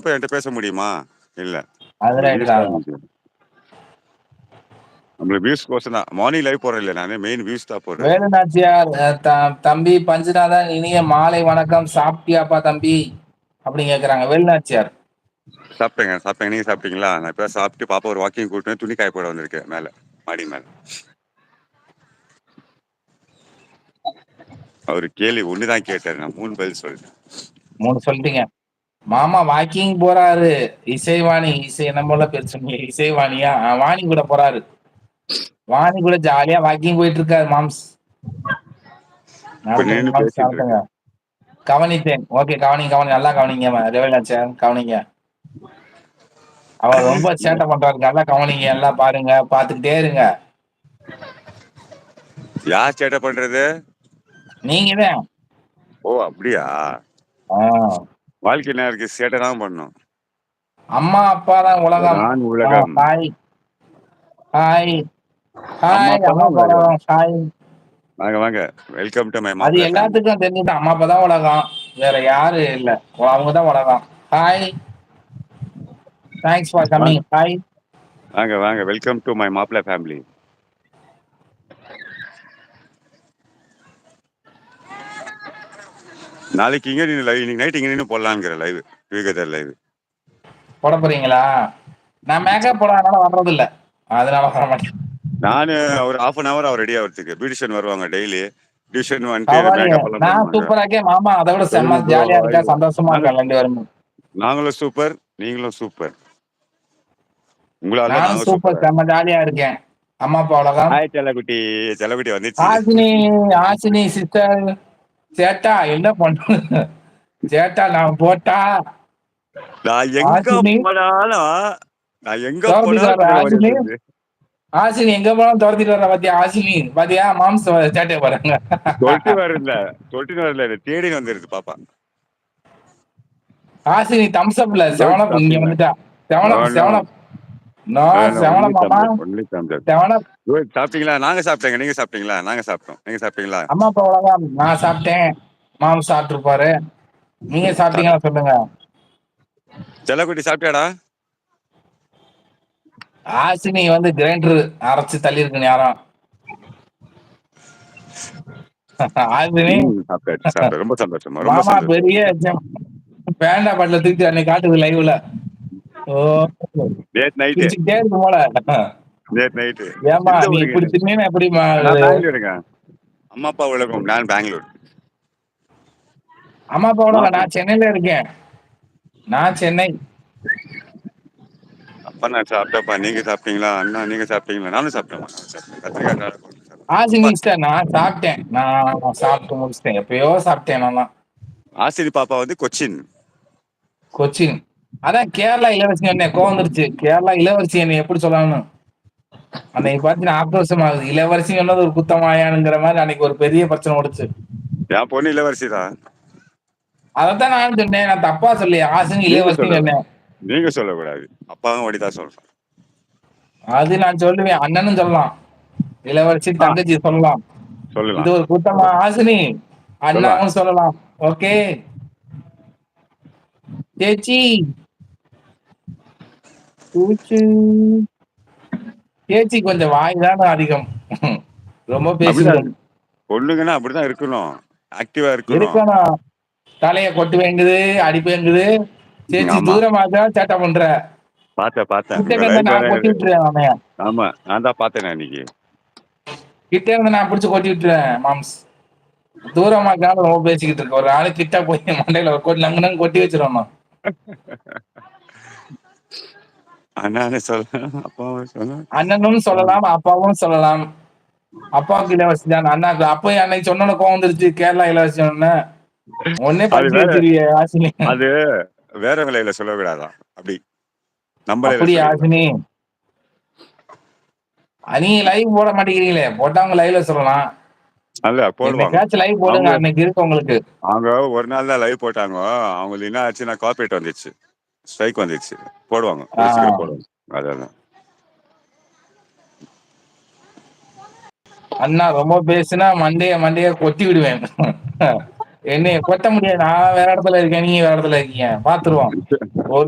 இப்ப என்கிட்ட பேச முடியுமா? இல்ல. நம்மளுக்கு வியூஸ் கோசம் தான். மார்னிங் லைவ் போடுறேன் இல்ல நானே. மெயின் வியூஸ் தான் போடுறேன். வேலு நாச்சியார் அஹ், த- தம்பி பஞ்சுநாதன் இனிய மாலை வணக்கம். சாப்பிட்டியாப்பா தம்பி? அப்படி கேக்குறாங்க. வேலு நாச்சியார் சாப்பிட்டேங்க சாப்பிட்டேங்க. நீங்க சாப்பிட்டீங்களா? நான் இப்ப சாப்பிட்டு பாப்பா ஒரு வாக்கிங் கூட்டு துணி காய போட வந்திருக்கேன் மேல மாடி மேல. அவரு கேள்வி ஒண்ணுதான் கேட்டாரு. நான் மூணு பதில் சொல்லிட்டேன் மூணு சொல்லிட்டீங்க. மாமா வாக்கிங் போறாரு. இசைவாணி இசை நம்மள பேர் சொன்னீங்க இசைவாணியா? வாணி கூட போறாரு. வாணி கூட ஜாலியா வாக்கிங் போயிட்டு இருக்காரு மாம்ஸ். கவனித்தேன். ஓகே கவனிங்க கவனி நல்லா கவனிங்க ரெவலாச்சார் கவனிங்க. அவர் ரொம்ப சேட்டை பண்றாரு. நல்லா கவனிங்க எல்லாம் பாருங்க பாத்துக்கிட்டே இருங்க. யார் சேட்டை பண்றது? நீங்க ஓ அப்படியா? ஆ. வாழ்க்கை இருக்கு சேட்டை தான் பண்ணும். அம்மா அப்பா தான் உலகம். நான் உலகம். ஹாய் ஹாய் ஹாய் ஹாய் வாங்க வாங்க. வெல்கம் டு மை அது எல்லாத்துக்கும் தெரிஞ்சுட்டு அம்மா அப்பா தான் உலகம். வேற யாரு இல்ல. அவங்க தான் உலகம். Hi thanks for coming hi வாங்க வாங்க. வெல்கம் டு மை மாப்பிள்ள ஃபேமிலி நாளைக்கு இங்க நின்று லைவ் இன்னைக்கு நைட் இங்க நின்று போடலாங்கிற லைவ் யுகதர் லைவ் போட போறீங்களா? நான் மேக்கப் போடாதனால வர்றது இல்ல அதனால வர மாட்டேன். நானு ஒரு half அன் hour அவர் ரெடி ஆகிறதுக்கு. பியூட்டிஷியன் வருவாங்க டெய்லி பியூட்டிஷியன் வந்துட்டு நான் பண்ணுவாங்க சூப்பரா இருக்கேன் மாமா அதை விட செம்ம ஜாலியா இருக்கா. சந்தோஷமா இருக்கா? ரெண்டு பேரும். நாங்களும் சூப்பர் நீங்களும் சூப்பர் உங்களால நாங்க சூப்பர் செம்ம ஜாலியா இருக்கேன். அம்மா அப்பா உலகம் ஹாய் செல்லக்குட்டி. செல்லக்குட்டி வந்துச்சு. ஆசினி ஆசினி சிஸ்டர் சேட்டா என்ன பண்ற சேட்டா நான் போட்டா? நான் எங்க. போனாலும் நான் எங்க போனாலும் ஆசினி. எங்க போனாலும் துரத்திட்டு வர பாத்தியா? ஆசினி பாத்தியா? மாம்ஸ் சேட்டை பாருங்க. சொல்லிட்டு வரல சொல்லிட்டு வரல தேடி வந்துருது பாப்பா. ஆசினி தம்ஸ் அப்ல செவனப் இங்க வந்துட்டா. செவனப். செவனப் சாப்பிட்டீங்களா? நாங்க சாப்பிட்டேங்க நீங்க சாப்பிட்டீங்களா? நாங்க சாப்பிட்டோம். நீங்க சாப்பிட்டீங்களா? அம்மா அப்பா உலகம் நான் சாப்பிட்டேன். மாம் சாப்பிட்டுருப்பாரு. நீங்க சாப்பிட்டீங்களா சொல்லுங்க. செல்லக்குட்டி சாப்பிட்டியாடா? ஆசினி வந்து கிரைண்டர் அரைச்சு தள்ளி இருக்கு நேரம். ஆசினி ரொம்ப சந்தோஷமா ரொம்ப பெரிய பேண்டா பாட்டில தூக்கி அன்னைக்கு காட்டுது லைவ்ல ஓ நைட்டு சிரிச்சுக்கிட்டே இருக்கு போல. நேத்து நைட்டு ஏமா நீ தின்னீனா எப்படிமா பெங்களூருங்க. அம்மா அப்பா உலகம் நான் பெங்களூர். அம்மா அப்பா உலகம் நான் சென்னையில இருக்கேன். நான் சென்னை. அப்பா நான் சாப்பிட்டப்பா நீங்க சாப்பிட்டீங்களா? அண்ணா நீங்க சாப்பிட்டீங்களா? நானும் சாப்பிட்டேன். கத்திரிக்காய் சிஸ்டர் நான் சாப்பிட்டேன். நான் சாப்பிட்டு முடிச்சிட்டேன். எப்பயோ சாப்பிட்டேன் நான் ஆசிரி பாப்பா வந்து கொச்சின். கொச்சின். அதான் கேரளா இளவரசி என்ன கோவம் வந்துருச்சு. கேரளா இளவரசி என்ன எப்படி சொல்லணும் அன்னைக்கு பாத்தீங்கன்னா ஆக்ரோஷம் ஆகுது இளவரசி சொன்னது ஒரு குத்தமாயானுங்கிற மாதிரி அன்னைக்கு ஒரு பெரிய பிரச்சனை ஓடுச்சு. என் பொண்ணு இளவரசி தான். அதைத்தான் நான் சொன்னேன். நான் தப்பா சொல்லி ஆசினி இளவரசி. சொன்னேன். நீங்க சொல்லக்கூடாது. அப்பாவும் அப்படிதான் சொல்றேன். அது நான் சொல்லுவேன். அண்ணனும் சொல்லலாம். இளவரசி தங்கச்சி சொல்லலாம். இது சொல்லலாம் ஒரு குத்தமா ஆசினி அண்ணாவும் சொல்லலாம். ஓகே. சேச்சி பூச்சு. சேச்சி கொஞ்சம் வாய் தானே அதிகம். ரொம்ப அப்படிதான். பொண்ணுங்கன்னா அப்படிதான் இருக்கணும். ஆக்டிவா இருக்கணும். இருக்கணும். தலைய கொட்டு வேங்குது அடி வேங்குது சேச்சி. தூரமாக சேட்டை பண்ற. பார்த்தேன் பார்த்தேன். ஆமா நான் தான் பார்த்தேன் இன்னைக்கு கிட்ட இருந்து நான் பிடிச்சு கொட்டி விட்டுறேன் மாம்ஸ். தூரமா இருக்காலும் ரொம்ப பேசிக்கிட்டு இருக்க. ஒரு ஆளு கிட்ட போய் மண்டையில ஒரு கொட்டி நங்கு கொட்டி வச்சிடணும் அண்ணானே சொல்ல அப்பாவும் சொல்ல அண்ணனும் சொல்லலாம் அப்பாவும் சொல்லலாம். அப்பாவுக்கு இலவசி தான் அண்ணாக்கு. அப்ப அன்னைக்கு சொன்ன கோவம் வந்துருச்சு கேரளா இலவசி ஒன்னே அது வேற. வச்சிருவிய ஆசினி. அது வேற விலையில சொல்லக்கூடாதான் அப்படி. நம்ம அப்படி ஆசினி? நீ லைவ் போட மாட்டேங்கிறீங்களே போட்டவங்க லைவ்ல சொல்லலாம். அல்ல போடுவாங்க. லைவ் போடுங்க அன்னைக்கு இருக்கு உங்களுக்கு. அவங்க ஒரு நாள் தான் லைவ் போட்டாங்க. அவங்களுக்கு என்ன ஆச்சுன்னா காப்பீட் வந்துச்சு. ஸ்ட்ரைக் வந்துச்சு. போடுவாங்க. போடுவாங்க. அதான். அண்ணா ரொம்ப பேசுனா மண்டைய மண்டைய கொட்டி விடுவேன் என்னைய கொட்ட முடியாது. நான் வேற இடத்துல இருக்கேன் நீங்க வேற இடத்துல இருக்கீங்க. பாத்துருவோம். ஒரு